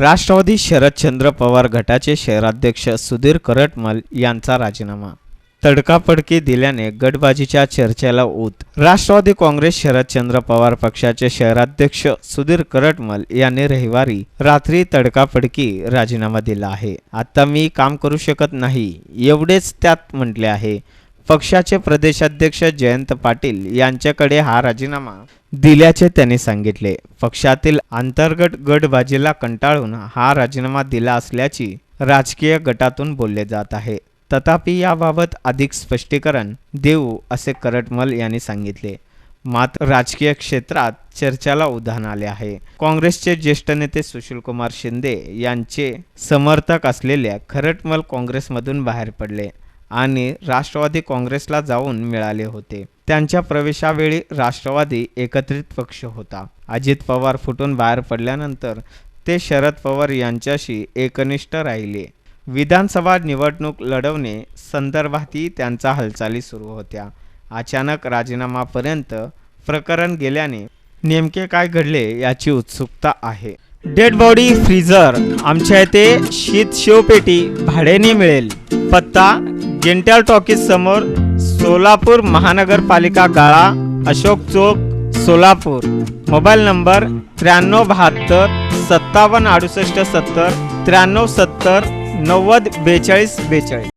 राष्ट्रवादी शरदचंद्र पवार गटाचे शहराध्यक्ष सुधीर करटमल यांचा राजीनामा. तडकाफडकी दिल्याने गटबाजीच्या चर्चेला ऊत. राष्ट्रवादी काँग्रेस शरदचंद्र पवार पक्षाचे शहराध्यक्ष सुधीर करटमल यांनी रविवारी रात्री तडकाफडकी राजीनामा दिला आहे. आता मी काम करू शकत नाही एवढेच त्यात म्हटले आहे. पक्षाचे प्रदेशाध्यक्ष जयंत पाटील यांच्याकडे हा राजीनामा दिल्याचे त्यांनी सांगितले. पक्षातील अंतर्गत गटबाजीला कंटाळून हा राजीनामा दिला असल्याची राजकीय गटातून बोलले जात आहे. तथापि याबाबत अधिक स्पष्टीकरण देऊ असे करटमल यांनी सांगितले. मात्र राजकीय क्षेत्रात चर्चेला उधाण आले आहे. काँग्रेसचे ज्येष्ठ नेते सुशीलकुमार शिंदे यांचे समर्थक असलेल्या खरटमल काँग्रेसमधून बाहेर पडले. आणि राष्ट्रवादी काँग्रेसला जाऊन मिळाले होते. त्यांच्या प्रवेशावेळी राष्ट्रवादी एकत्रित पक्ष होता. अजित पवार फुटून बाहेर पडल्यानंतर ते शरद पवार यांच्याशी एकनिष्ठ राहिले. विधानसभा निवडणूक लढवणे संदर्भातही त्यांच्या हालचाली सुरू होत्या. अचानक राजीनामापर्यंत प्रकरण गेल्याने नेमके काय घडले याची उत्सुकता आहे. डेड बॉडी फ्रीजर आमच्या इथे शीत शिवपेटी भाड्याने मिळेल. पत्ता जेंटल टॉकीज समोर सोलापूर महानगरपालिका गाळा अशोक चौक सोलापूर. मोबाईल नंबर त्र्याण्णव बहात्तर सत्तावन्न अडुसष्ट सत्तर त्र्याण्णव सत्तर नव्वद बेचाळीस बेचाळीस.